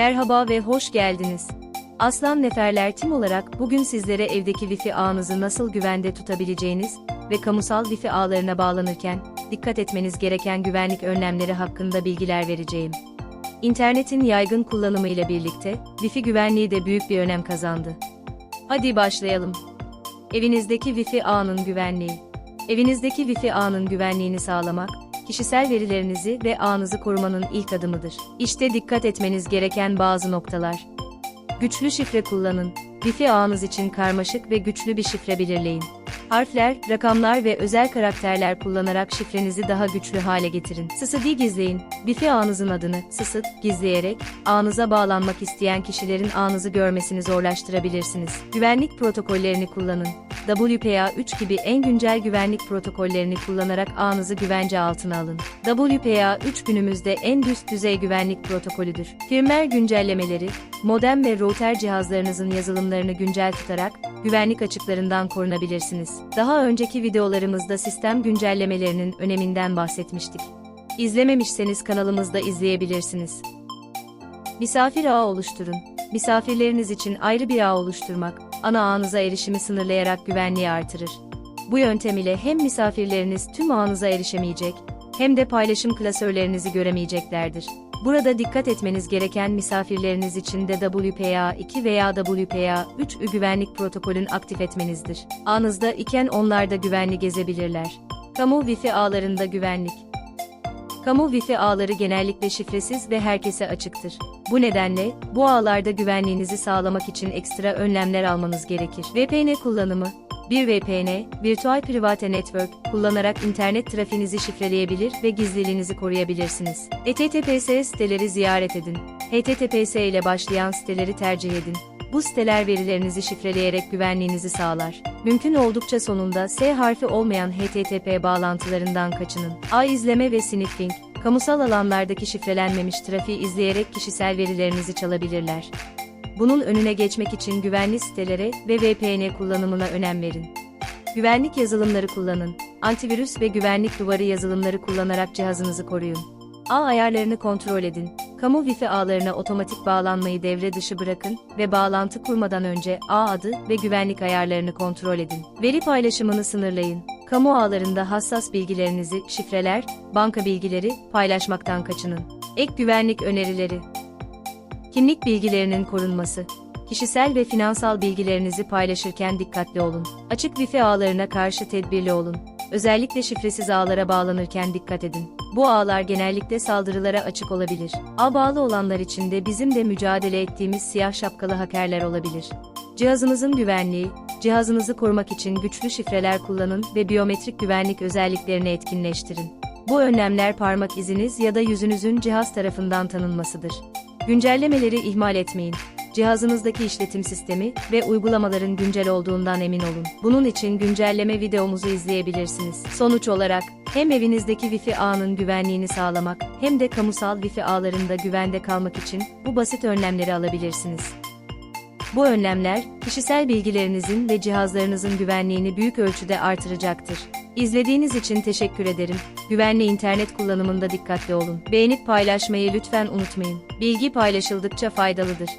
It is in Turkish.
Merhaba ve hoş geldiniz. Aslan Neferler Tim olarak bugün sizlere evdeki Wi-Fi ağınızı nasıl güvende tutabileceğiniz ve kamusal Wi-Fi ağlarına bağlanırken dikkat etmeniz gereken güvenlik önlemleri hakkında bilgiler vereceğim. İnternetin yaygın kullanımı ile birlikte Wi-Fi güvenliği de büyük bir önem kazandı. Hadi başlayalım. Evinizdeki Wi-Fi ağının güvenliği. Evinizdeki Wi-Fi ağının güvenliğini sağlamak, kişisel verilerinizi ve ağınızı korumanın ilk adımıdır. İşte dikkat etmeniz gereken bazı noktalar. Güçlü şifre kullanın. Wi-Fi ağınız için karmaşık ve güçlü bir şifre belirleyin. Harfler, rakamlar ve özel karakterler kullanarak şifrenizi daha güçlü hale getirin. SSD gizleyin. Wi-Fi ağınızın adını SSD gizleyerek ağınıza bağlanmak isteyen kişilerin ağınızı görmesini zorlaştırabilirsiniz. Güvenlik protokollerini kullanın. WPA3 gibi en güncel güvenlik protokollerini kullanarak ağınızı güvence altına alın. WPA3 günümüzde en üst düzey güvenlik protokolüdür. Firmware güncellemeleri, modem ve router cihazlarınızın yazılımlarını güncel tutarak güvenlik açıklarından korunabilirsiniz. Daha önceki videolarımızda sistem güncellemelerinin öneminden bahsetmiştik. İzlememişseniz kanalımızda izleyebilirsiniz. Misafir ağı oluşturun. Misafirleriniz için ayrı bir ağ oluşturmak, ana ağınıza erişimi sınırlayarak güvenliği artırır. Bu yöntem ile hem misafirleriniz tüm ağınıza erişemeyecek, hem de paylaşım klasörlerinizi göremeyeceklerdir. Burada dikkat etmeniz gereken misafirleriniz için de WPA2 veya WPA3 güvenlik protokolün aktif etmenizdir. Ağınızda iken onlar da güvenli gezebilirler. Kamu Wi-Fi ağlarında güvenlik. Kamu Wi-Fi ağları genellikle şifresiz ve herkese açıktır. Bu nedenle, bu ağlarda güvenliğinizi sağlamak için ekstra önlemler almanız gerekir. VPN kullanımı, bir VPN, Virtual Private Network, kullanarak internet trafiğinizi şifreleyebilir ve gizliliğinizi koruyabilirsiniz. HTTPS siteleri ziyaret edin. HTTPS ile başlayan siteleri tercih edin. Bu siteler verilerinizi şifreleyerek güvenliğinizi sağlar. Mümkün oldukça sonunda S harfi olmayan HTTP bağlantılarından kaçının. A izleme ve sniffing, kamusal alanlardaki şifrelenmemiş trafiği izleyerek kişisel verilerinizi çalabilirler. Bunun önüne geçmek için güvenli sitelere ve VPN kullanımına önem verin. Güvenlik yazılımları kullanın. Antivirüs ve güvenlik duvarı yazılımları kullanarak cihazınızı koruyun. Ağ ayarlarını kontrol edin. Kamu Wi-Fi ağlarına otomatik bağlanmayı devre dışı bırakın ve bağlantı kurmadan önce ağ adı ve güvenlik ayarlarını kontrol edin. Veri paylaşımını sınırlayın. Kamu ağlarında hassas bilgilerinizi, şifreler, banka bilgileri paylaşmaktan kaçının. Ek güvenlik önerileri Kimlik bilgilerinin korunması. Kişisel ve finansal bilgilerinizi paylaşırken dikkatli olun. Açık Wi-Fi ağlarına karşı tedbirli olun. Özellikle şifresiz ağlara bağlanırken dikkat edin. Bu ağlar genellikle saldırılara açık olabilir. Ağ bağlı olanlar için de bizim de mücadele ettiğimiz siyah şapkalı hakerler olabilir. Cihazınızın güvenliği, cihazınızı korumak için güçlü şifreler kullanın ve biyometrik güvenlik özelliklerini etkinleştirin. Bu önlemler parmak iziniz ya da yüzünüzün cihaz tarafından tanınmasıdır. Güncellemeleri ihmal etmeyin. Cihazınızdaki işletim sistemi ve uygulamaların güncel olduğundan emin olun. Bunun için güncelleme videomuzu izleyebilirsiniz. Sonuç olarak, hem evinizdeki Wi-Fi ağının güvenliğini sağlamak, hem de kamusal Wi-Fi ağlarında güvende kalmak için bu basit önlemleri alabilirsiniz. Bu önlemler, kişisel bilgilerinizin ve cihazlarınızın güvenliğini büyük ölçüde artıracaktır. İzlediğiniz için teşekkür ederim. Güvenli internet kullanımında dikkatli olun. Beğenip paylaşmayı lütfen unutmayın. Bilgi paylaşıldıkça faydalıdır.